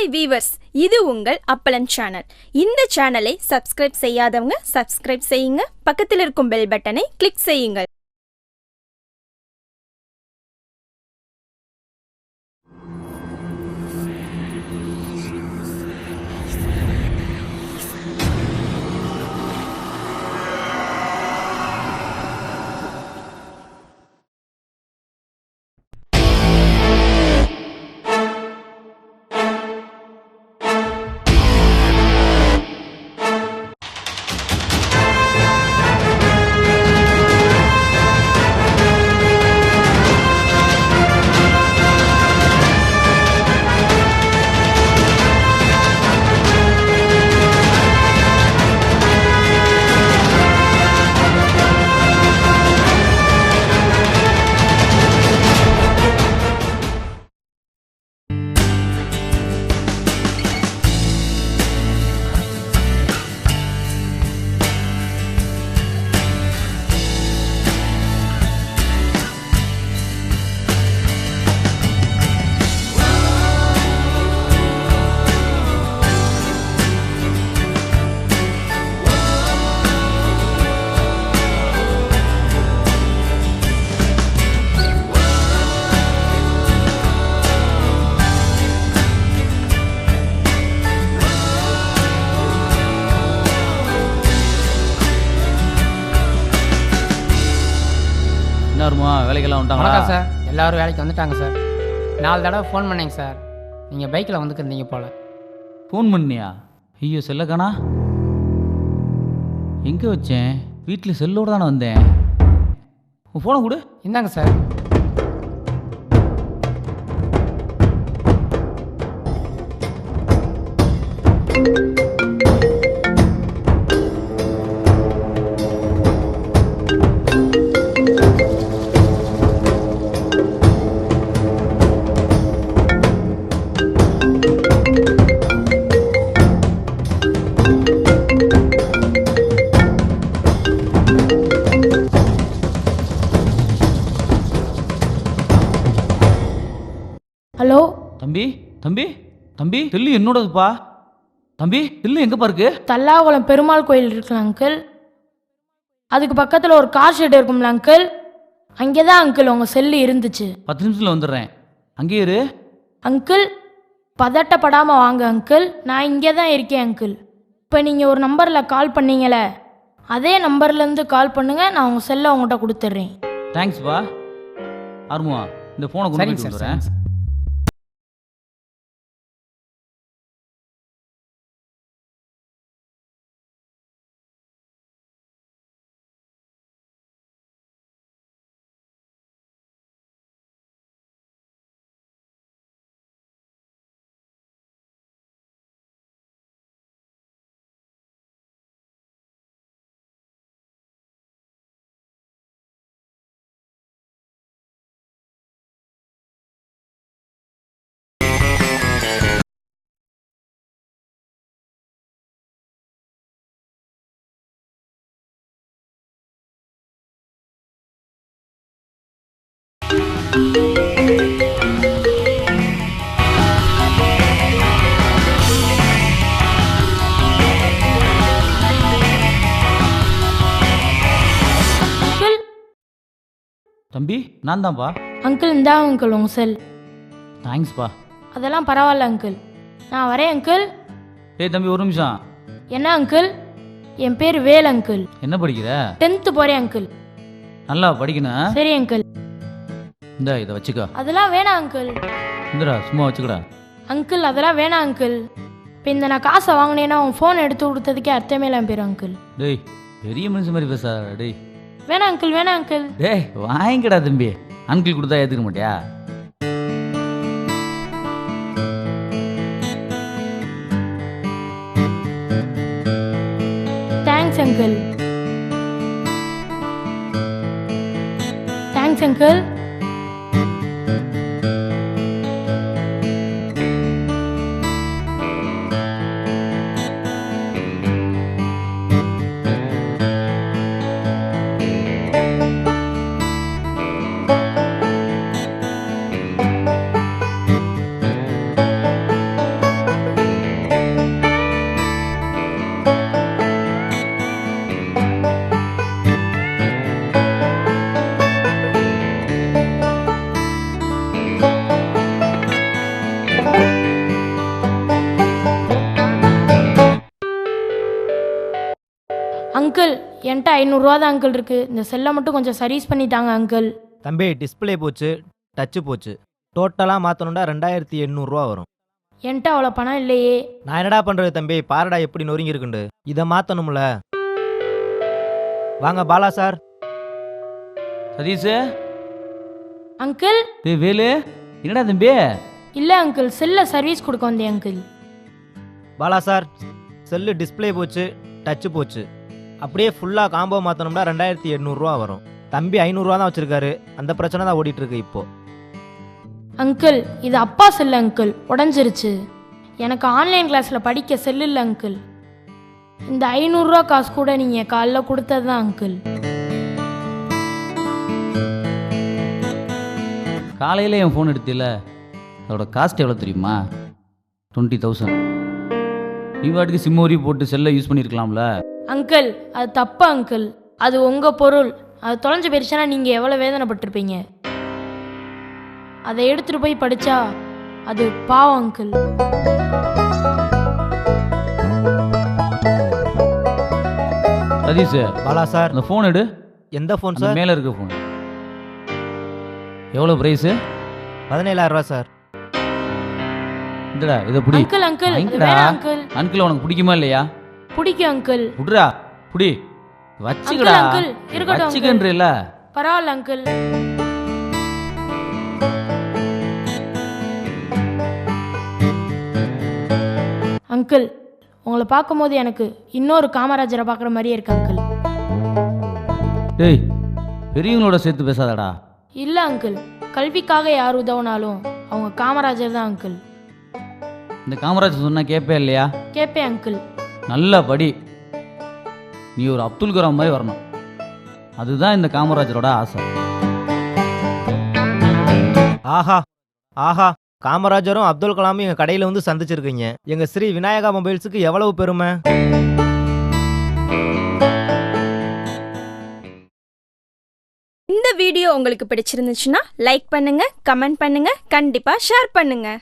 Hi viewers இது உங்கள் அப்பலன் channel இந்த சேனலை சப்ஸ்கிரைப் செய்யாதவங்க சப்ஸ்கிரைப் செய்யுங்க. பக்கத்தில் இருக்கும் பெல் பட்டனை கிளிக் செய்யுங்கள். வேலைக்கெல்லாம் வந்துட்டாங்களா? வணக்கம் சார். எல்லாரும் வேலைக்கு வந்துட்டாங்க சார். நாலு தடவை ஃபோன் பண்ணேங்க சார். நீங்கள் பைக்கில் வந்துக்கிருந்தீங்க போல். ஃபோன் பண்ணியா? ஐயோ செல்ல காணா எங்கே வச்சேன்? வீட்டில் செல்லோட தானே வந்தேன். உன் ஃபோனை கொடு. இந்தாங்க சார். ஹலோ? தம்பி தம்பி தம்பி செல்லு என்னோடதுப்பா. தம்பி செல்லு எங்கேப்பா இருக்கு தல்லாகுளம் பெருமாள் கோயில் இருக்குல்ல அங்கிள். அதுக்கு பக்கத்தில் ஒரு கார் ஷெட் இருக்கும்ல அங்கிள். அங்கே தான் அங்கிள் உங்கள் செல்லு இருந்துச்சு. பத்து நிமிஷத்தில் வந்துடுறேன். அங்கேயே இரு. அங்கிள் பதட்டப்படாமல் வாங்க அங்கிள். நான் இங்கே தான் இருக்கேன் அங்கிள். இப்போ நீங்கள் ஒரு நம்பரில் கால் பண்ணீங்களே அதே நம்பர்லேருந்து கால் பண்ணுங்கள் நான் உங்கள் செல்லை உங்கள்கிட்ட கொடுத்துட்றேன். தேங்க்ஸ்ப்பா ஆர்முவா இந்த ஃபோனை கொண்டு சரிங்க போயிட்டு தம்பி நான் தான்ப்பா அங்கிள் இந்தா அங்கிள் உங்கள் செல். தேங்க்ஸ்ப்பா அதெல்லாம் பரவாயில்ல அங்கிள். நான் வரேன் அங்கிள். டேய் தம்பி ஒரு நிமிஷம். என்ன அங்கிள்? என் பேர் வேல் அங்கிள். என்ன படிக்கிற? டென்த்து போகிறேன் அங்கிள். நல்லா படிக்கணும் சரி அங்கிள். இந்த இதை வச்சுக்கோ. அதெல்லாம் வேணாம் அங்கிள் இந்தடா சும்மா வச்சுக்கடா. அங்கிள் அதெல்லாம் வேணாம் அங்கிள் இப்போ இந்த நான் காசை வாங்கினேன்னா உன் ஃபோன் எடுத்து கொடுத்ததுக்கே அர்த்தமே இல்லாம போயிடும் அங்கிள் டேய் பெரிய மனுஷன் மாதிரி பேசாத டேய். வேணாம் அங்கிள் வேணாம் அங்கிள் டேய் வாங்கிக்கடா தம்பி. அன்கிள் கொடுத்தா ஏற்றுக்க மாட்டியா? Thanks uncle thanks uncle uncle என்கிட்ட ஐநூறுரூவா தான் அங்கிள் இருக்குது இந்த செல்லை மட்டும் கொஞ்சம் சர்வீஸ் பண்ணி தாங்க அங்கிள். தம்பி டிஸ்பிளே போச்சு டச்சு போச்சு. டோட்டலாக மாற்றணுண்டா ரெண்டாயிரத்தி எண்ணூறுரூவா வரும். என்கிட்ட அவ்வளோ பணம் இல்லையே. நான் என்னடா பண்ணுறது தம்பி? பாரடா எப்படி நொறுங்கி இருக்குண்டு இதை மாற்றணும்ல வாங்க பாலா சார். சதீஷ்? அங்கிள்? டேய் வேலு என்னடா தம்பி? இல்லை அங்கிள். செல்லை சர்வீஸ் கொடுக்க வந்தேன் uncle. Bala sir cell display போச்சு டச்சு போச்சு. அப்படியே ஃபுல்லாக காம்போ மாற்றணும்னா ரெண்டாயிரத்தி எண்ணூறுரூவா வரும். தம்பி ஐநூறுரூவா தான் வச்சுருக்காரு. அந்த பிரச்சனை தான் ஓடிட்டு இருக்கு இப்போ. அங்கிள் இது அப்பா செல்லு அங்கிள் உடஞ்சிருச்சு. எனக்கு ஆன்லைன் கிளாஸில் படிக்க செல்லு இல்லை அங்கிள் இந்த ஐநூறுரூவா காசு கூட நீங்கள் காலைல கொடுத்தது தான் அங்கிள் காலையில் என் ஃபோன் எடுத்தில? அதோட காஸ்ட் எவ்வளோ தெரியுமா? டுவெண்ட்டி தௌசண்ட் நீ வாட்டுக்கு சிம் வரி போட்டு செல்லை யூஸ் பண்ணியிருக்கலாம்ல அங்கிள் அது தப்பு அங்கிள். அது உங்கள் பொருள். அது தொலைஞ்சு போயிடுச்சுன்னா நீங்கள் எவ்வளோ வேதனைப்பட்டிருப்பீங்க? அதை எடுத்துகிட்டு போய் படித்தா அது பாவம் அங்கிள். சதீஷ் பாலா சார். அந்த ஃபோன் எடு. எந்த ஃபோன் சார்? மேலே இருக்க ஃபோன் எவ்வளோ ப்ரைஸு பதினேழாயிரம் ரூபா சார். இந்தடா இதை பிடி. Uncle uncle. அங்கிள் உனக்கு பிடிக்குமா இல்லையா? பிடிக்கும் அங்கிள் விடுறா புடி. வச்சுக்கடா. அங்கிள், இருக்கட்டும், வச்சுக்கன்றல பரவாயில்ல அங்கிள் அங்கிள் உங்களை பார்க்கும்போது எனக்கு இன்னொரு காமராஜரை பார்க்குற மாதிரியே இருக்கு அங்கிள் டேய் பெரியவங்களோட சேர்த்து பேசாதடா. இல்லை அங்கிள் கல்விக்காக யார் உதவுனாலும் அவங்க காமராஜர் தான் அங்கிள் இந்த காமராஜ் சொன்னா கேட்பே இல்லையா? கேட்பேன் அங்கிள் நல்லா படி நீ ஒரு அப்துல் கலாம் மாதிரி வரணும். அதுதான் இந்த காமராஜரோட ஆசை. ஆஹா ஆஹா காமராஜரும் அப்துல் கலாமும் எங்கள் கடையில் வந்து சந்திச்சிருக்கீங்க. எங்கள் ஸ்ரீ விநாயகா மொபைல்ஸுக்கு எவ்வளவு பெருமை? இந்த வீடியோ உங்களுக்கு பிடிச்சிருந்துச்சுன்னா லைக் பண்ணுங்க கமெண்ட் பண்ணுங்க கண்டிப்பா ஷேர் பண்ணுங்க.